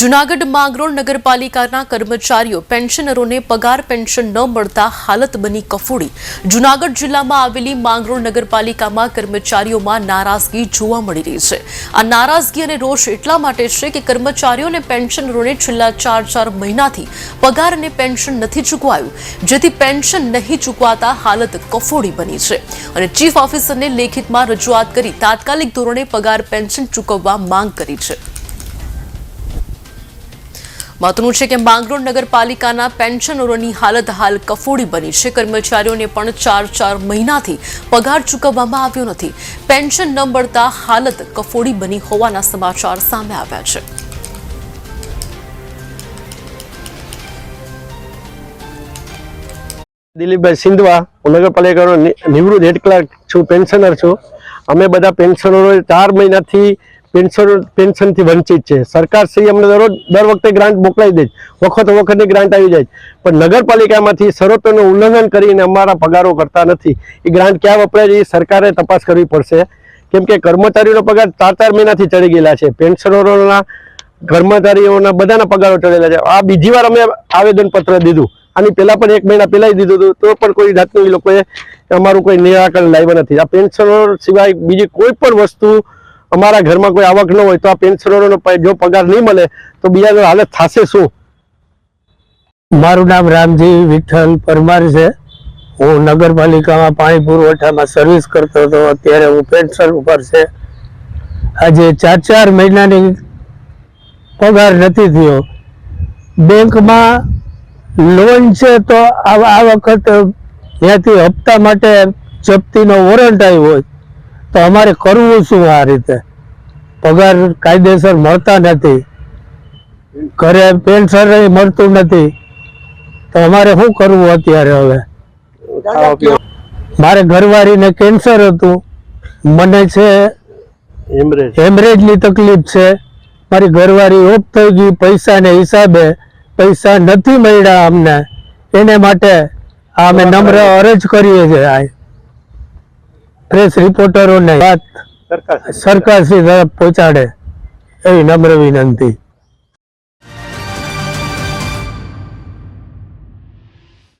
જુનાગઢ માંગરોળ નગરપાલિકાના કર્મચારીઓ પેન્શનરોને પગાર પેન્શન ન મળતા હાલત બની કફોડી. જુનાગઢ જિલ્લામાં આવેલી માંગરોળ નગરપાલિકામાં કર્મચારીઓમાં નારાજગી જોવા મળી રહી છે. આ નારાજગી અને રોષ એટલા માટે છે કે કર્મચારીઓ અને પેન્શનરોને છેલ્લા ચાર ચાર મહિનાથી પગાર અને પેન્શન નથી ચૂકવાયું, જેથી પેન્શન નહીં ચૂકવાતા હાલત કફોડી બની છે. અને ચીફ ઓફિસરને લેખિતમાં રજૂઆત કરી તાત્કાલિક ધોરણે પગાર પેન્શન ચૂકવવા માંગ કરી છે. મહત્વનું છે કે માંગરોળ નગરપાલિકાના પેન્શનરોની હાલત હાલ કફોડી બની છે. કર્મચારીઓને પણ ચાર ચાર મહિનાથી પગાર ચૂકવવામાં આવ્યો નથી. પેન્શન ન મળતા હાલત કફોડી બની હોવાના સમાચાર સામે આવ્યા છે. દિલીપભાઈ સિંધવા નગરપાલિકાનો નિવૃત્ત હેડ ક્લાર્ક છું, પેન્શનર છું. અમે બધા પેન્શનરો ચાર મહિનાથી પેન્શન, પેન્શનથી વંચિત છે. સરકારશ્રી અમને દરરોજ, દર વખતે ગ્રાન્ટ મોકલાવી દે વખત વખતની ગ્રાન્ટ આવી જાય પણ નગરપાલિકામાંથી શરતોનું ઉલ્લંઘન કરીને અમારા પગારો કરતા નથી. એ ગ્રાન્ટ ક્યાં વપરાય છે એ સરકારે તપાસ કરવી પડશે. કેમ કે કર્મચારીનો પગાર ચાર ચાર મહિનાથી ચડી ગયેલા છે. પેન્શનરોના, કર્મચારીઓના બધાના પગારો ચડેલા છે. આ બીજી વાર અમે આવેદનપત્ર દીધું. આની પહેલાં પણ એક મહિના પહેલા દીધું હતું. તો પણ કોઈ જાતનું એ લોકોએ અમારું કોઈ નિરાકરણ લાવ્યા નથી. આ પેન્શનરો સિવાય બીજી કોઈ પણ વસ્તુ અમારા ઘરમાં કોઈ આવક ન હોય તો આ પેન્શનરોનો જો પગાર નહીં મળે તો બીજા હાલત થશે શું? મારું નામ રામજી વિઠ્ઠલ પરમાર છે. હું નગરપાલિકામાં પાણી પુરવઠામાં સર્વિસ કરતો હતો. અત્યારે હું પેન્શન ઉપર છે. આજે ચાર ચાર મહિનાની પગાર નથી થયો. બેંકમાં લોન છે તો આ વખત ત્યાંથી હપ્તા માટે જપ્તીનો વોરંટ આવ્યો હોય. તો અમારે કરવું શું આ રીતે? પગાર કાયદેસર મળતા નથી. ઘરે પેન્શન મળતું નથી. તો અમારે શું કરવું અત્યારે હવે? મારે ઘરવાળીને કેન્સર હતું. મને છે હેમરેજ હેમરેજની તકલીફ છે. મારી ઘરવાળી ઓફ થઈ ગઈ. પૈસાને હિસાબે પૈસા નથી મળ્યા અમને. એને માટે આ અમે નમ્ર અરજ કરીએ છીએ. આ પ્રેસ રિપોર્ટરોને વાત સરકાર શ્રી તરફ પહોંચાડે. એવી નમ્ર વિનંતી.